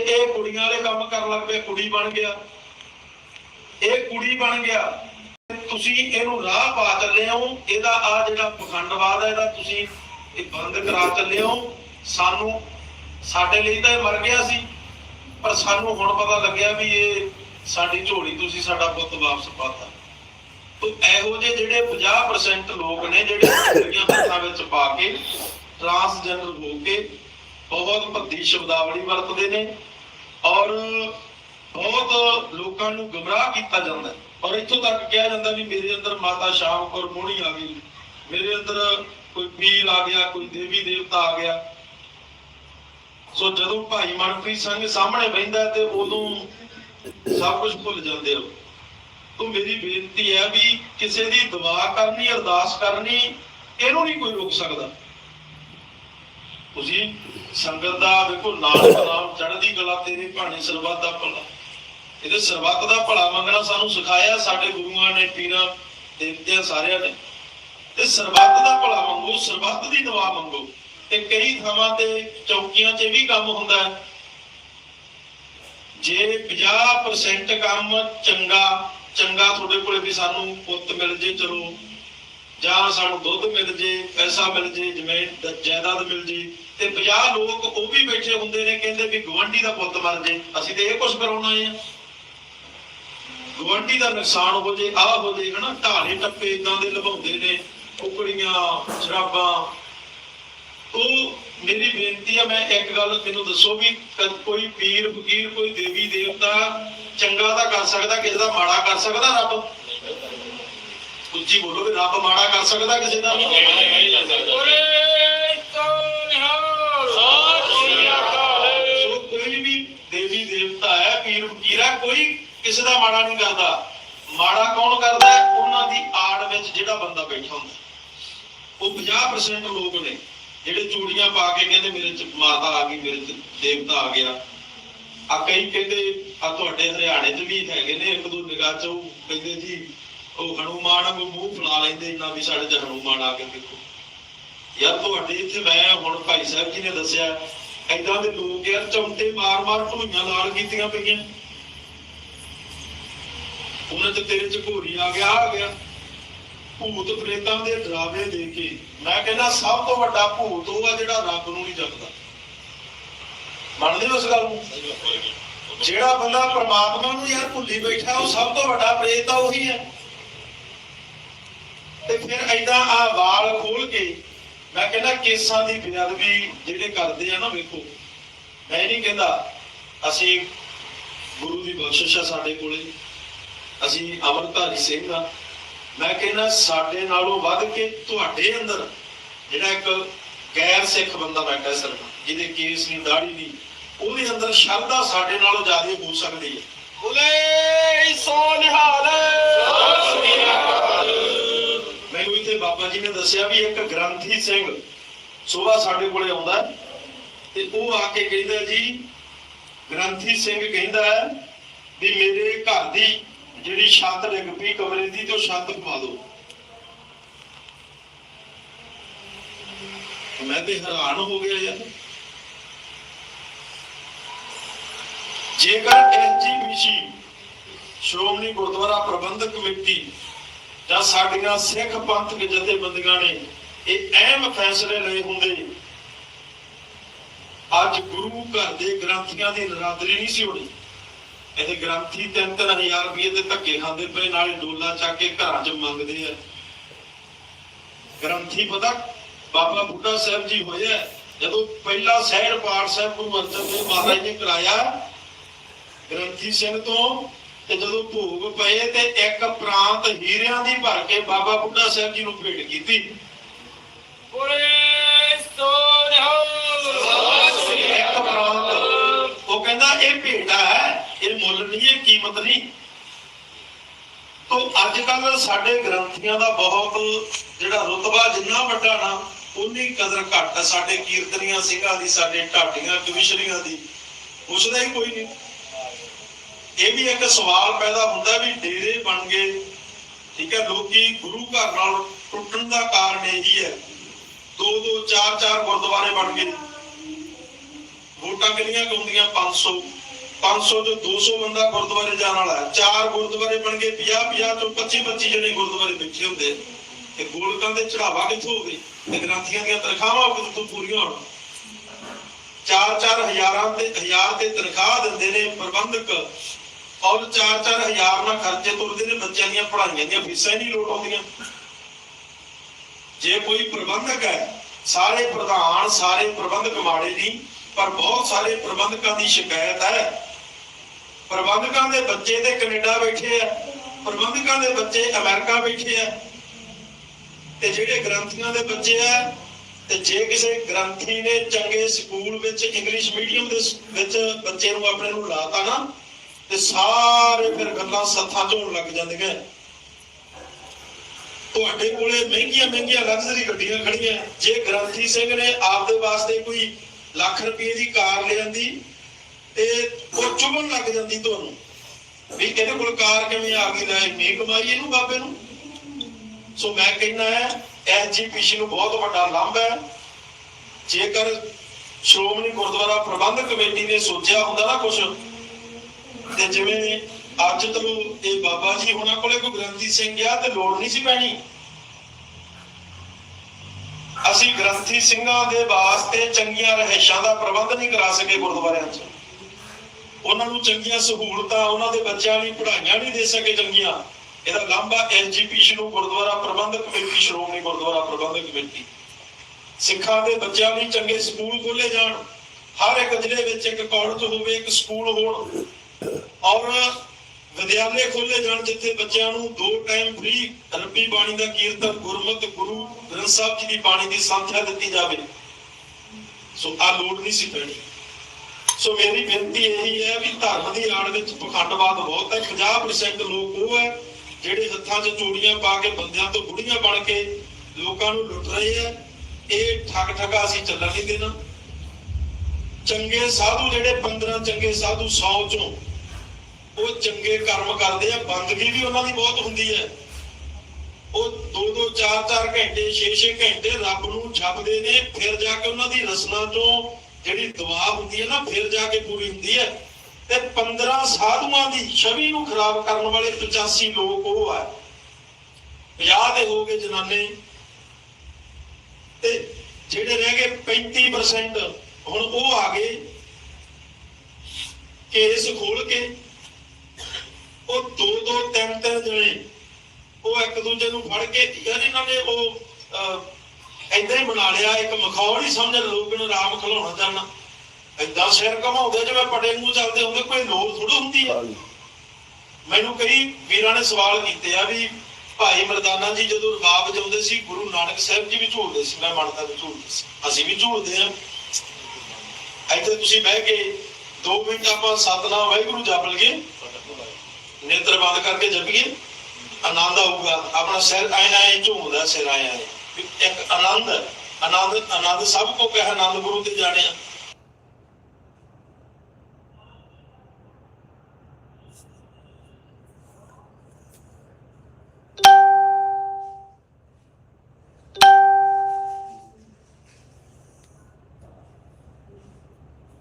ਇਹ ਕੁੜੀਆਂ ਵਾਲੇ ਕੰਮ ਕਰਨ ਲੱਗ ਪਏ, ਕੁੜੀ ਬਣ ਗਿਆ। ਇਹ ਕੁੜੀ ਬਣ ਗਿਆ। ਤੁਸੀਂ ਇਹਨੂੰ ਰਾਹ ਪਾ ਚੱਲੇ ਹੋ। ਇਹਦਾ ਆ ਜਿਹੜਾ ਪਖੰਡਵਾਦ ਹੈ, ਇਹਦਾ ਤੁਸੀਂ ਇਹ ਬੰਦ ਕਰਾ ਚੱਲੇ ਹੋ। ਸਾਨੂੰ, ਸਾਡੇ ਲਈ ਤਾਂ ਇਹ ਮਰ ਗਿਆ ਸੀ, ਪਰ ਸਾਨੂੰ ਹੁਣ ਪਤਾ ਲੱਗਿਆ ਵੀ ਇਹ ਸਾਡੀ ਝੋਲੀ ਤੁਸੀਂ ਸਾਡਾ ਪੁੱਤ ਵਾਪਸ ਪਾਤਾ। ਤੋ ਇਹੋ ਜਿਹੇ ਜਿਹੜੇ 50% ਲੋਕ ਨੇ, ਜਿਹੜੇ ਕੁੜੀਆਂ ਹੱਥਾਂ ਵਿੱਚ ਪਾ ਕੇ ਟਰਾਂਸਜੈਂਡਰ ਹੋ ਕੇ ਬਹੁਤ ਭੱਦੀ ਸ਼ਬਦਾਵਲੀ ਵਰਤਦੇ ਨੇ। ਔਰ ਬਹੁਤ ਲੋਕਾਂ ਨੂੰ ਗਮਰਾਹ ਕੀਤਾ ਜਾਂਦਾ। ਔਰ ਇੱਥੋਂ ਤੱਕ ਕਿਹਾ ਜਾਂਦਾ ਵੀ ਮੇਰੇ ਅੰਦਰ ਮਾਤਾ ਸ਼ਾਮ ਕੌਰ ਮੋਹਣੀ ਆ ਗਈ। ਮੇਰੇ ਅੰਦਰ ਕੋਈ ਪੀਰ ਆ ਗਿਆ, ਕੋਈ ਦੇਵੀ ਦੇਵਤਾ ਆ ਗਿਆ। ਸੋ ਜਦੋਂ ਭਾਈ ਮਨਪ੍ਰੀਤ ਸਿੰਘ ਸਾਹਮਣੇ ਬਹਿੰਦਾ ਤੇ ਉਦੋਂ ਸਭ ਕੁਝ ਭੁੱਲ ਜਾਂਦੇ ਹੋ। ਤੋ ਮੇਰੀ ਬੇਨਤੀ ਹੈ ਵੀ ਕਿਸੇ ਦੀ ਦੁਆ ਕਰਨੀ, ਅਰਦਾਸ ਕਰਨੀ, ਇਹਨੂੰ ਨਹੀਂ ਕੋਈ ਰੋਕ ਸਕਦਾ। ਤੁਸੀਂ ਸੰਗਤ ਦਾ ਦੇਖੋ ਨਾਨਕ ਨਾਮ ਚੜ੍ਹਦੀ ਕਲਾ ਤੇਰੇ ਭਾਣੇ ਸਰਬੱਤ ਦਾ ਭਲਾ। ਇਹਦੇ ਸਰਬੱਤ ਦਾ ਭਲਾ ਮੰਗਣਾ ਸਾਨੂੰ ਸਿਖਾਇਆ ਸਾਡੇ ਗੁਰੂਆਂ ਨੇ, ਪੀਰਾਂ, ਦੇਵਤਿਆਂ ਸਾਰਿਆਂ ਨੇ। ਤੇ ਸਰਬੱਤ ਦਾ ਭਲਾ ਮੰਗੋ, ਸਰਬੱਤ ਦੀ ਦੁਆ ਮੰਗੋ। ਤੇ ਕਈ ਥਾਵਾਂ ਤੇ ਚੌਕੀਆਂ 'ਚ ਵੀ ਕੰਮ ਹੁੰਦਾ ਹੈ। ਜੇ 50% ਕੰਮ ਚੰਗਾ ਚੰਗਾ ਤੁਹਾਡੇ ਕੋਲੇ ਵੀ ਸਾਨੂੰ ਪੁੱਤ ਮਿਲ ਜੇ, ਚਲੋ ਜਾਂ ਸਾਨੂੰ ਦੁੱਧ ਮਿਲ ਜੇ, ਪੈਸਾ ਮਿਲ ਜੇ ਜ਼ਮੀਨ ਜਾਇਦਾਦ ਮਿਲ ਜੇ, ਤੇ 50 ਲੋਕ ਉਹ ਵੀ ਬੈਠੇ ਹੁੰਦੇ ਨੇ, ਕਹਿੰਦੇ ਵੀ ਗਵੰਡੀ ਦਾ ਪੁੱਤ ਮਰ ਜੇ। ਅਸੀਂ ਤੇ ਇਹ ਕੁਝ ਕਰਾਉਣਾ ਆ ਗਵੰਡੀ ਦਾ ਨੁਕਸਾਨ ਹੋ ਜੇ, ਆਹ ਹੋ ਜੇ, ਹਨਾ? ਢਾਲੇ ਟੱਪੇ ਇਦਾਂ ਦੇ ਲਵਾਉਂਦੇ ਨੇ ਕੁਕੜੀਆਂ ਸ਼ਰਾਬਾਂ। ਉਹ ਮੇਰੀ ਬੇਨਤੀ ਹੈ ਮੈਂ ਇੱਕ ਗੱਲ ਮੈਨੂੰ ਦੱਸੋ ਵੀ ਕੋਈ ਪੀਰ, ਫਕੀਰ, ਕੋਈ ਦੇਵੀ, ਦੇਵਤਾ ਚੰਗਾ ਤਾਂ ਕਰ ਸਕਦਾ, ਕਿਸੇ ਦਾ ਮਾੜਾ ਕਰ ਸਕਦਾ ਰੱਬ? ਉੱਚੀ ਬੋਲੋ ਵੀ ਰੱਬ ਮਾੜਾ ਕਰ ਸਕਦਾ ਕਿਸੇ ਦਾ। ਸੋ ਕੋਈ ਵੀ ਦੇਵੀ ਦੇਵਤਾ ਹੈ ਪੀਰ ਫਕੀਰ ਕੋਈ ਕਿਸੇ ਦਾ ਮਾੜਾ ਨਹੀਂ ਕਰਦਾ। ਮਾੜਾ ਕੌਣ ਕਰਦਾ ਹੈ? ਉਹਨਾਂ ਦੀ ਆੜ ਵਿੱਚ ਜਿਹੜਾ ਬੰਦਾ ਬੈਠਾ ਹੁੰਦਾ। ਉਹ 50% ਲੋਕ ਨੇ ਜਿਹੜੇ ਚੂੜੀਆਂ ਪਾ ਕੇ ਕਹਿੰਦੇ ਮੇਰੇ ਚ ਮਾਤਾ ਆ ਗਈ ਮੇਰੇ ਚ ਦੇਵਤਾ ਆ ਗਿਆ। ਆ ਕਈ ਕਹਿੰਦੇ ਆ ਤੁਹਾਡੇ ਹਰਿਆਣੇ 'ਚ ਵੀ ਹੈਗੇ ਨੇ ਇੱਕ ਦੋ ਨਿਗਾਹ 'ਚ ਉਹ ਕਹਿੰਦੇ ਜੀ ਉਹ ਹਨੂਮਾਨ ਵਾਂਗੂ ਮੂੰਹ ਫਲਾ ਲੈਂਦੇ, ਇੰਨਾ ਵੀ ਸਾਡੇ 'ਚ ਹਨੂਮਾਨ ਆ ਕੇ ਦੇਖੋ। ਯਾਰ ਤੁਹਾਡੇ ਇੱਥੇ ਮੈਂ ਹੁਣ ਭਾਈ ਸਾਹਿਬ ਜੀ ਨੇ ਦੱਸਿਆ, ਏਦਾਂ ਦੇ ਲੋਕ ਯਾਰ ਚਮਟੇ ਮਾਰ ਮਾਰ ਢੂਈਆਂ ਲਾਲ ਕੀਤੀਆਂ ਪਈਆਂ। ਉਹਨਾਂ ਤੇ ਤੇਰੇ ਚ ਘੋਰੀ ਆ ਗਿਆ ਆ ਗਿਆ। ਭੂਤ ਪ੍ਰੇਤਾਂ ਦੇ ਡਰਾਵੇ ਦੇ ਕੇ। ਮੈਂ ਕਹਿੰਦਾ, ਸਭ ਤੋਂ ਵੱਡਾ ਭੂਤ ਉਹ ਆ ਜਿਹੜਾ ਰੱਬ ਨੂੰ ਨਹੀਂ ਜਪਦਾ। ਮੰਨਦੇ ਹੋ ਉਸ ਗੱਲ ਨੂੰ? ਜਿਹੜਾ ਬੰਦਾ ਪ੍ਰਮਾਤਮਾ ਨੂੰ ਯਾਰ ਭੁੱਲੀ ਬੈਠਾ, ਉਹ ਸਭ ਤੋਂ ਵੱਡਾ ਪ੍ਰੇਤ ਆ, ਉਹੀ ਹੈ ਤੇ ਫਿਰ ਐਦਾਂ ਆ ਵਾਲ ਖੋਲ ਕੇ ਮੈਂ ਕਹਿੰਦਾ ਕੇਸਾਂ ਦੀ ਬੇਅਦਬੀ ਜਿਹੜੇ ਕਰਦੇ ਆ ਨਾ ਵੇਖੋ ਮੈਂ ਨਹੀਂ ਕਹਿੰਦਾ ਅਸੀਂ ਗੁਰੂ ਦੀ ਬਖਸ਼ਿਸ਼ ਆ ਸਾਡੇ ਕੋਲੇ ਅਸੀਂ ਅਮਰਧਾਰੀ ਸਿੰਘ ਆ। ਮੈਂ ਕਹਿੰਦਾ ਸਾਡੇ ਨਾਲੋਂ ਵੱਧ ਕੇ ਤੁਹਾਡੇ ਅੰਦਰ ਜਿਹੜਾ ਇੱਕ ਗੈਰ ਸਿੱਖ ਬੰਦਾ ਬੈਠਾ ਸਰ ਜਿਹਦੇ ਕੇਸ ਨਹੀਂ ਦਾੜੀ ਨਹੀਂ ਉਹਦੇ ਅੰਦਰ ਸ਼ਰਧਾ ਸਾਡੇ ਨਾਲੋਂ ਜ਼ਿਆਦਾ ਹੋ ਸਕਦੀ ਹੈ। ਬੁਲੇ ਸੋ ਨਿਹਾਲ। ਬਾਬਾ ਜੀ ਨੇ ਦੱਸਿਆ ਵੀ ਇੱਕ ਗ੍ਰੰਥੀ ਸਿੰਘ ਸਵੇਰ ਸਾਡੇ ਕੋਲੇ ਆਉਂਦਾ ਤੇ ਉਹ ਆ ਕੇ ਕਹਿੰਦਾ ਜੀ, ਗ੍ਰੰਥੀ ਸਿੰਘ ਕਹਿੰਦਾ ਵੀ ਮੇਰੇ ਘਰ ਦੀ ਜਿਹੜੀ ਛੱਤ ਡਿੱਗ ਪਈ ਕਮਰੇ ਦੀ, ਤੇ ਉਹ ਛੱਤ ਪਵਾ ਦਿਓ। ਮੈਂ ਤੇ ਹੈਰਾਨ ਹੋ ਗਿਆ ਯਾਰ। ਜੇਕਰ ਐਸਜੀਪੀਸੀ ਸ਼੍ਰੋਮਣੀ ਗੁਰਦੁਆਰਾ ਪ੍ਰਬੰਧਕ ਕਮੇਟੀ ਜਾਂ ਸਾਡੀਆਂ ਸਿੱਖ ਪੰਥਕ ਜਥੇਬੰਦੀਆਂ ਨੇ ਇਹ ਅਹਿਮ ਫੈਸਲੇ ਲਏ ਹੁੰਦੇ। ਅੱਜ ਗੁਰੂ ਘਰ ਦੇ ਗ੍ਰੰਥੀਆਂ ਦੀ ਨਰਾਦਰੀ ਨਹੀਂ ਸੀ ਹੋਣੀ। ਇਹਦੇ ਗ੍ਰੰਥੀ 3-3000 ਰੁਪਏ ਦੇ ਧੱਕੇ ਖਾਂਦੇ ਪਏ, ਨਾਲੇ ਡੋਲਾ ਚੱਕ ਕੇ ਘਰਾਂ 'ਚ ਮੰਗਦੇ ਆ। ਗ੍ਰੰਥੀ ਪਤਾ ਬਾਬਾ ਬੁੱਢਾ ਸਾਹਿਬ ਜੀ ਹੋਇਆ ਜਦੋਂ ਪਹਿਲਾ ਸਹਿਰ ਪਾਠ ਸਾਹਿਬ ਗੁਰੂ ਅਰਜਨ ਦੇਵ ਮਹਾਰਾਜ ਨੇ ਕਰਾਇਆ, ਗ੍ਰੰਥੀ ਸਿੰਘ ਤੋਂ ਤੇ ਜਦੋਂ ਭੋਗ ਪਏ ਤੇ ਇੱਕ ਪ੍ਰਾਂਤ ਹੀਰਿਆਂ ਦੀ ਭਰ ਕੇ ਬਾਬਾ ਬੁੱਢਾ ਸਾਹਿਬ ਜੀ ਨੂੰ ਭੇਟ ਕੀਤੀ। ਬੁਲੇ ਸੋ ਨਿਹਾਲ ਇੱਕ ਪ੍ਰਾਂਤ। ਉਹ ਕਹਿੰਦਾ ਇਹ ਭੇਟਾ ਹੈ ਇਹ ਮੁੱਲ ਨਹੀਂ ਇਹ ਕੀਮਤ ਨਹੀਂ। ਤੋਂ ਅੱਜ ਕੱਲ ਸਾਡੇ ਗ੍ਰੰਥੀਆਂ ਦਾ ਬਹੁਤ ਜਿਹੜਾ ਰੁਤਬਾ ਜਿੰਨਾ ਵੱਡਾ ਨਾ ਉਨੀ ਕਦਰ ਘੱਟ ਸਾਡੇ ਕੀਰਤਨੀਆਂ ਸਿੰਘਾਂ ਦੀ ਸਾਡੇ ਢਾਡੀਆਂ ਕਵਿਸ਼ਰੀਆਂ ਦੀ। ਉਸਦਾ ਹੀ ਕੋਈ ਨਹੀਂ। ਇਹ ਵੀ ਇੱਕ ਸਵਾਲ ਪੈਦਾ ਹੁੰਦਾ ਵੀ ਡੇਰੇ ਬਣ ਗਏ, ਠੀਕ ਹੈ, ਲੋਕੀ ਗੁਰੂ ਘਰ ਨਾਲ ਟੁੱਟਣ ਦਾ ਕਾਰਨ ਇਹੀ ਹੈ। ਦੋ ਦੋ, ਚਾਰ ਚਾਰ ਗੁਰਦੁਆਰੇ ਬਣ ਗਏ। ਵੋਟਾਂ ਕਿੰਨੀਆਂ ਕੁ ਹੁੰਦੀਆਂ 500 500 ਤੋਂ 200 ਬੰਦਾ ਗੁਰਦੁਆਰੇ ਜਾਣ ਵਾਲਾ ਚਾਰ ਗੁਰਦੁਆਰੇ ਬਣ ਗਏ 50 50 ਤੋਂ 25 25 ਜਣੇ ਗੁਰਦੁਆਰੇ ਬੈਠੇ ਹੁੰਦੇ। ਤੇ ਗੋਲਕਾਂ ਦੇ ਚੜਾਵਾ ਕਿੱਥੋਂ ਹੋਵੇ? ਤੇ ਗ੍ਰੰਥੀਆਂ ਦੀਆਂ ਤਨਖਾਹਾਂ ਕਿੱਥੋਂ ਪੂਰੀਆਂ ਹੋਣ? ਚਾਰ ਚਾਰ ਹਜ਼ਾਰਾਂ ਤੇ ਹਜ਼ਾਰ ਤੇ ਤਨਖਾਹ ਦਿੰਦੇ ਨੇ ਪ੍ਰਬੰਧਕ। ਔਰ ਚਾਰ ਚਾਰ ਹਜ਼ਾਰ ਨਾਲ ਖਰਚੇ ਤੁਰਦੇ ਨੇ ਬੱਚਿਆਂ ਦੀਆਂ ਪੜ੍ਹਾਈਆਂ ਦੀਆਂ, ਫੀਸਾਂ ਹੀ ਨਹੀਂ ਲੋਟ ਆਉਂਦੀਆਂ। ਜੇ ਕੋਈ ਪ੍ਰਬੰਧਕ ਹੈ, ਸਾਰੇ ਪ੍ਰਧਾਨ, ਸਾਰੇ ਪ੍ਰਬੰਧਕ ਮਾੜੇ ਨਹੀਂ, ਪਰ ਬਹੁਤ ਸਾਰੇ ਪ੍ਰਬੰਧਕਾਂ ਦੀ ਸ਼ਿਕਾਇਤ ਹੈ। ਪ੍ਰਬੰਧਕਾਂ ਦੇ ਬੱਚੇ ਤੇ ਕੈਨੇਡਾ ਬੈਠੇ ਆ, ਪ੍ਰਬੰਧਕਾਂ ਦੇ ਬੱਚੇ ਅਮਰੀਕਾ ਬੈਠੇ ਆ। ਤੇ ਜਿਹੜੇ ਗ੍ਰੰਥੀਆਂ ਦੇ ਬੱਚੇ ਆ, ਤੇ ਜੇ ਕਿਸੇ ਗ੍ਰੰਥੀ ਨੇ ਚੰਗੇ ਸਕੂਲ ਵਿੱਚ ਇੰਗਲਿਸ਼ ਮੀਡੀਅਮ ਦੇ ਵਿੱਚ ਬੱਚੇ ਨੂੰ ਆਪਣੇ ਨੂੰ ਲਾਤਾ ਨਾ ਤੇ ਸਾਰੇ ਫਿਰ ਗੱਲਾਂ ਸੱਥਾਂ ਝੋਣ ਲੱਗ ਜਾਂਦੀਆਂ। ਤੁਹਾਡੇ ਕੋਲੇ ਮਹਿੰਗੀਆਂ ਮਹਿੰਗੀਆਂ ਲਗਜ਼ਰੀ ਗੱਡੀਆਂ ਖੜੀਆਂ। ਜੇ ਗ੍ਰੰਥੀ ਸਿੰਘ ਨੇ ਆਪਦੇ ਵਾਸਤੇ ਕੋਈ ਲੱਖ ਰੁਪਏ ਦੀ ਕਾਰ ਲਿਆਂਦੀ ਤੇ ਉਹ ਚੁਭਣ ਲੱਗ ਜਾਂਦੀ ਤੁਹਾਨੂੰ। ਵੀ ਇਹਦੇ ਕੋਲ ਕਾਰ ਕਿਵੇਂ ਆ ਗਈ? ਲੈ ਇੰਨੀ ਕਮਾਈ ਇਹਨੂੰ ਬਾਬੇ ਨੂੰ। ਸੋ ਮੈਂ ਕਹਿੰਦਾ ਹੈ ਐਸਜੀਪੀਸੀ ਨੂੰ ਬਹੁਤ ਵੱਡਾ ਲਾਂਭ ਹੈ। ਜੇਕਰ ਸ਼੍ਰੋਮਣੀ ਗੁਰਦੁਆਰਾ ਪ੍ਰਬੰਧਕ ਕਮੇਟੀ ਨੇ ਸੋਚਿਆ ਹੁੰਦਾ ਨਾ ਕੁਝ ਤੇ ਜਿਵੇਂ ਅੱਜ ਤੋਂ ਇਹ ਬਾਬਾ ਜੀ ਹੁਣਾਂ ਕੋਲੇ ਕੋਈ ਗ੍ਰੰਥੀ ਸਿੰਘ ਗਿਆ ਤੇ ਲੋੜ ਨਹੀਂ ਸੀ ਪੈਣੀ। ਅਸੀਂ ਗ੍ਰੰਥੀ ਸਿੰਘਾਂ ਦੇ ਵਾਸਤੇ ਚੰਗੀਆਂ ਰਹਿਸ਼ਾਂ ਦਾ ਪ੍ਰਬੰਧ ਨਹੀਂ ਕਰਾ ਸਕੇ ਗੁਰਦੁਆਰਿਆਂ 'ਚ। ਉਹਨਾਂ ਨੂੰ ਚੰਗੀਆਂ ਸਹੂਲਤਾਂ ਉਹਨਾਂ ਦੇ ਬੱਚਿਆਂ ਲਈ ਪੜ੍ਹਾਈਆਂ ਨਹੀਂ ਦੇ ਸਕੇ ਚੰਗੀਆਂ। ਇਹਦਾ ਲਾਂਭਾ ਐਸਜੀਪੀਸੀ ਨੂੰ ਗੁਰਦੁਆਰਾ ਪ੍ਰਬੰਧਕ ਕਮੇਟੀ, ਸ਼੍ਰੋਮਣੀ ਗੁਰਦੁਆਰਾ ਪ੍ਰਬੰਧਕ ਕਮੇਟੀ। ਸਿੱਖਾਂ ਦੇ ਬੱਚਿਆਂ ਲਈ ਚੰਗੇ ਸਕੂਲ ਖੋਲੇ ਜਾਣ। ਹਰ ਇੱਕ ਜ਼ਿਲ੍ਹੇ ਵਿੱਚ ਇੱਕ ਕਾਲਜ ਹੋਵੇ, ਇੱਕ ਸਕੂਲ ਹੋਣ। ਔਰ ਵਿਦਿਆਲੇ ਖੋਲੇ ਜਾਣ ਜਿੱਥੇ ਬੱਚਿਆਂ ਨੂੰ ਦੋ ਟਾਈਮ ਫ੍ਰੀ ਰੱਬੀ ਬਾਣੀ ਦਾ ਕੀਰਤਨ, ਗੁਰਮਤਿ, ਗੁਰੂ ਗ੍ਰੰਥ ਸਾਹਿਬ ਜੀ ਦੀ ਬਾਣੀ ਦੀ ਸੰਥਿਆ ਦਿੱਤੀ ਜਾਵੇ। ਸੋ ਆ ਲੋੜ ਨਹੀਂ ਸੀ ਪੈਣੀ। ਸੋ ਮੇਰੀ ਬੇਨਤੀ ਇਹੀ ਹੈ ਵੀ ਧਰਮ ਦੀ ਆੜ ਵਿੱਚ ਪਖੰਡਵਾਦ ਬਹੁਤ ਹੈ। 50% ਲੋਕ ਉਹ ਹੈ ਜਿਹੜੇ ਹੱਥਾਂ 'ਚ ਚੂੜੀਆਂ ਪਾ ਕੇ ਬੰਦਿਆਂ ਤੋਂ ਬੁੜੀਆਂ ਬਣ ਕੇ ਲੋਕਾਂ ਨੂੰ ਲੁੱਟ ਰਹੇ ਆ ਇਹ ਠੱਗ ਠੱਗਾ ਅਸੀਂ ਚੱਲਣ ਨਹੀਂ ਦੇਣਾ। ਚੰਗੇ ਸਾਧੂ ਜਿਹੜੇ 15 ਚੰਗੇ ਸਾਧੂ 100 ਚੋਂ ਉਹ ਚੰਗੇ ਕਰਮ ਕਰਦੇ ਆ, ਬੰਦਗੀ ਵੀ ਉਹਨਾਂ ਦੀ ਬਹੁਤ ਹੁੰਦੀ ਹੈ। ਉਹ ਦੋ ਦੋ, ਚਾਰ ਚਾਰ ਘੰਟੇ 6-6 ਘੰਟੇ ਰੱਬ ਨੂੰ ਜਪਦੇ ਨੇ, ਫਿਰ ਜਾ ਕੇ ਉਹਨਾਂ ਦੀ ਰਸਨਾ ਤੋਂ ਜਿਹੜੀ ਦੁਆ ਹੁੰਦੀ ਹੈ ਨਾ, ਫਿਰ ਜਾ ਕੇ ਪੂਰੀ ਹੁੰਦੀ ਹੈ। ਤੇ 15 ਸਾਧੂਆਂ ਦੀ ਛਵੀ ਨੂੰ ਖਰਾਬ ਕਰਨ ਵਾਲੇ 85 ਲੋਕ ਉਹ ਆ। 50 ਦੇ ਹੋ ਗਏ ਜਨਾਨੇ। ਤੇ ਜਿਹੜੇ ਰਹਿ ਗਏ 35% ਹੁਣ ਉਹ ਆ ਗਏ। ਕੇਸ ਖੋਲ ਕੇ ਉਹ ਦੋ ਦੋ ਤਿੰਨ ਤਿੰਨ ਜਣੇ। ਉਹ ਇੱਕ ਦੂਜੇ ਨੂੰ ਫੜ ਕੇ ਯਾਰ ਇਹਨਾਂ ਨੇ ਉਹ ਐਦਾਂ ਹੀ ਬਣਾ ਲਿਆ। ਇੱਕ ਮਖੌਲ ਹੀ ਸਮਝ ਲੋਕ ਨੂੰ ਰਾਮ ਖਲਾਉਣਾ ਚਾਹਨਾ ਐਦਾਂ ਸਿਰ ਘਮਾਉਂਦੇ ਜਿਵੇਂ ਪਟੇ ਨੂੰ ਚੱਲਦੇ ਹੁੰਦੇ ਕੋਈ ਲੋੜ ਥੋੜੀ ਹੁੰਦੀ ਹੈ ਮੈਨੂੰ ਕਈ ਵੀਰਾਂ ਨੇ ਸਵਾਲ ਕੀਤੇ ਆ ਵੀ ਭਾਈ ਮਰਦਾਨਾ ਜੀ ਜਦੋਂ ਰਬਾਬ ਵਜਾਉਂਦੇ ਸੀ ਗੁਰੂ ਨਾਨਕ ਸਾਹਿਬ ਜੀ ਵੀ ਝੂਲਦੇ ਸੀ ਮੈਂ ਮੰਨਦਾ ਵੀ ਝੂਲਦੇ ਸੀ। ਅਸੀਂ ਵੀ ਝੂਲਦੇ ਆ। ਇੱਥੇ ਤੁਸੀਂ ਬਹਿ ਕੇ 2 ਮਿੰਟ ਆਪਾਂ ਸਤਨਾਮ ਵਾਹਿਗੁਰੂ ਜਪ ਲਈਏ। ਨੇਤਰ ਬੰਦ ਕਰਕੇ ਜਪੀਏ, ਆਨੰਦ ਆਊਗਾ। ਆਪਣਾ ਸਿਰ ਐ ਐ ਝੂਮਦਾ, ਸਿਰ ਐ ਐ। ਇੱਕ ਆਨੰਦ ਆਨੰਦ ਆਨੰਦ ਸਭ ਕੋ ਕਹਿ ਆਨੰਦ ਗੁਰੂ ਤੇ ਜਾਣਿਆ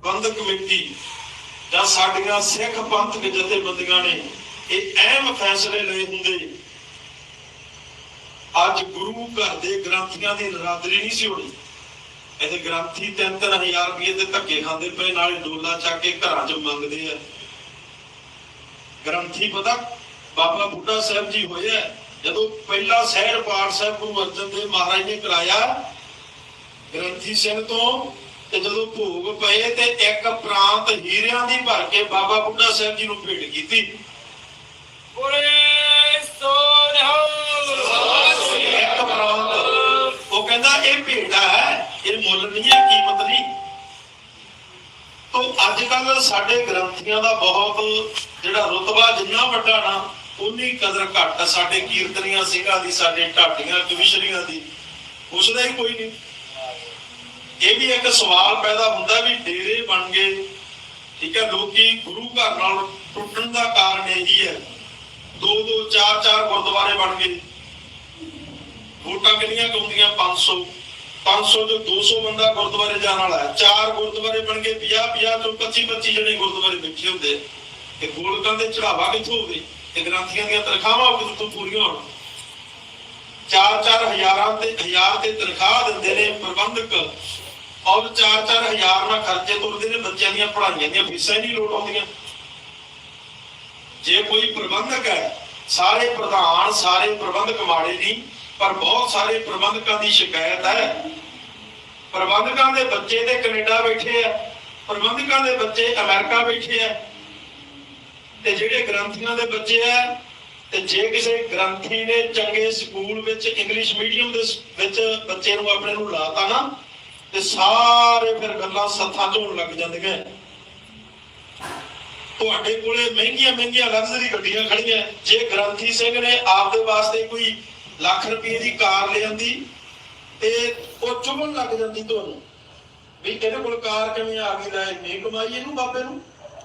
ਬੰਦਕ ਕਮੇਟੀ ਜਾਂ ਸਾਡੀਆਂ ਸਿੱਖ ਪੰਥਕ ਜਥੇਬੰਦੀਆਂ ਨੇ ਇਹ ਅਹਿਮ ਫੈਸਲੇ ਲਏ ਹੁੰਦੇ। ਅੱਜ ਗੁਰੂ ਘਰ ਦੇ ਗ੍ਰੰਥੀਆਂ ਦੀ ਨਰਾਦਰੀ ਨਹੀਂ ਸੀ ਹੋਣੀ। ਇਹਦੇ ਗ੍ਰੰਥੀ 3-3000 ਰੁਪਏ ਦੇ ਧੱਕੇ ਖਾਂਦੇ ਪਏ, ਨਾਲੇ ਡੋਲਾ ਚੱਕ ਕੇ ਘਰਾਂ 'ਚ ਮੰਗਦੇ ਆ। ਗ੍ਰੰਥੀ ਪਤਾ, ਬਾਬਾ ਬੁੱਢਾ ਸਾਹਿਬ ਜੀ ਹੋਇਆ, ਜਦੋਂ ਪਹਿਲਾ ਸਹਿਰ ਪਾਠ ਸਾਹਿਬ ਗੁਰੂ ਅਰਜਨ ਦੇਵ ਮਹਾਰਾਜ ਨੇ ਕਰਾਇਆ, ਗ੍ਰੰਥੀ ਸਿੰਘ ਤੋਂ, ਤੇ ਜਦੋਂ ਭੋਗ ਪਏ ਤੇ ਇੱਕ ਪ੍ਰਾਂਤ ਹੀਰਿਆਂ ਦੀ ਭਰ ਕੇ ਬਾਬਾ ਬੁੱਢਾ ਸਾਹਿਬ ਜੀ ਨੂੰ ਭੇਟ ਕੀਤੀ ਬੋਲੇ ਸੋ ਨਿਹਾਲ ਇੱਕ ਪ੍ਰਾਂਤ ਉਹ ਕਹਿੰਦਾ, ਇਹ ਭੇਟਾ ਹੈ। ਇਹ ਮੁੱਲ ਨਹੀਂ ਹੈ ਕੀਮਤ ਨਹੀਂ ਤੋਂ ਅੱਜ ਕੱਲ ਸਾਡੇ ਗ੍ਰੰਥੀਆਂ ਦਾ ਬਹੁਤ ਜਿਹੜਾ ਰੁਤਬਾ ਜਿੰਨਾ ਵੱਡਾ ਨਾ, ਉਨੀ ਕਦਰ ਘੱਟ ਸਾਡੇ ਕੀਰਤਨੀਆਂ ਸਿੰਘਾਂ ਦੀ, ਸਾਡੇ ਢਾਡੀਆਂ ਕਵਿਸ਼ਰੀਆਂ ਦੀ। ਉਸ ਦਾ ਹੀ ਕੋਈ ਨਹੀਂ। ਇਹ ਵੀ ਇੱਕ ਸਵਾਲ ਪੈਦਾ ਹੁੰਦਾ ਵੀ ਡੇਰੇ ਬਣ ਗਏ, ਠੀਕ ਹੈ, ਲੋਕੀ ਗੁਰੂ ਘਰ ਨਾਲ ਟੁੱਟਣ ਦਾ ਕਾਰਨ ਇਹੀ ਹੈ। ਦੋ ਦੋ ਚਾਰ ਚਾਰ ਗੁਰਦੁਆਰੇ ਬਣ ਗਏ। ਵੋਟਾਂ ਕਿੰਨੀਆਂ ਕੁ 500 500 ਤੋਂ 200 ਬੰਦਾ ਗੁਰਦੁਆਰੇ ਜਾਣ ਵਾਲਾ ਚਾਰ ਗੁਰਦੁਆਰੇ ਬਣ ਗਏ 50 50 ਤੋਂ 25 25 ਜਣੇ ਗੁਰਦੁਆਰੇ ਬੈਠੇ ਹੁੰਦੇ। ਤੇ ਗੋਲਕਾਂ ਦੇ ਚੜਾਵਾ ਕਿੱਥੋਂ ਹੋਵੇ? ਤੇ ਗ੍ਰੰਥੀਆਂ ਦੀਆਂ ਤਨਖਾਹਾਂ ਕਿੱਥੋਂ ਪੂਰੀਆਂ ਹੋਣ? ਚਾਰ ਚਾਰ ਹਜ਼ਾਰਾਂ ਤੇ ਹਜ਼ਾਰ ਤੇ ਤਨਖਾਹ ਦਿੰਦੇ ਨੇ ਪ੍ਰਬੰਧਕ। ਔਰ ਚਾਰ ਚਾਰ ਹਜ਼ਾਰ ਨਾਲ ਖਰਚੇ ਤੁਰਦੇ ਨੇ, ਬੱਚਿਆਂ ਦੀਆਂ ਪੜ੍ਹਾਈਆਂ ਦੀਆਂ ਫੀਸਾਂ ਹੀ ਨਹੀਂ ਲੋਟ ਆਉਂਦੀਆਂ। ਜੇ ਕੋਈ ਪ੍ਰਬੰਧਕ ਹੈ, ਸਾਰੇ ਪ੍ਰਧਾਨ, ਸਾਰੇ ਪ੍ਰਬੰਧਕ ਮਾੜੇ ਨਹੀਂ, ਪਰ ਬਹੁਤ ਸਾਰੇ ਪ੍ਰਬੰਧਕਾਂ ਦੀ ਸ਼ਿਕਾਇਤ ਹੈ। ਪ੍ਰਬੰਧਕਾਂ ਦੇ ਬੱਚੇ ਤੇ ਕੈਨੇਡਾ ਬੈਠੇ ਆ, ਪ੍ਰਬੰਧਕਾਂ ਦੇ ਬੱਚੇ ਅਮਰੀਕਾ ਬੈਠੇ ਆ। ਤੇ ਜਿਹੜੇ ਗ੍ਰੰਥੀਆਂ ਦੇ ਬੱਚੇ ਆ, ਤੇ ਜੇ ਕਿਸੇ ਗ੍ਰੰਥੀ ਨੇ ਚੰਗੇ ਸਕੂਲ ਵਿੱਚ ਇੰਗਲਿਸ਼ ਮੀਡੀਅਮ ਦੇ ਵਿੱਚ ਬੱਚੇ ਨੂੰ ਆਪਣੇ ਨੂੰ ਲਾਤਾ ਨਾ, ਤੇ ਸਾਰੇ ਫਿਰ ਗੱਲਾਂ ਸੱਥਾਂ ਝੋਣ ਲੱਗ ਜਾਂਦੀਆਂ। ਤੁਹਾਡੇ ਕੋਲੇ ਮਹਿੰਗੀਆਂ ਮਹਿੰਗੀਆਂ ਲਗਜ਼ਰੀ ਗੱਡੀਆਂ ਖੜੀਆਂ। ਜੇ ਗ੍ਰੰਥੀ ਸਿੰਘ ਨੇ ਆਪਦੇ ਵਾਸਤੇ ਕੋਈ ਲੱਖ ਰੁਪਏ ਦੀ ਕਾਰ ਲਿਆਂਦੀ ਤੇ ਉਹ ਚੁਭਣ ਲੱਗ ਜਾਂਦੀ ਤੁਹਾਨੂੰ। ਵੀ ਇਹਦੇ ਕੋਲ ਕਾਰ ਕਿਵੇਂ ਆ ਗਈ, ਲੈ ਨਹੀਂ ਕਮਾਈ ਇਹਨੂੰ ਬਾਬੇ ਨੂੰ।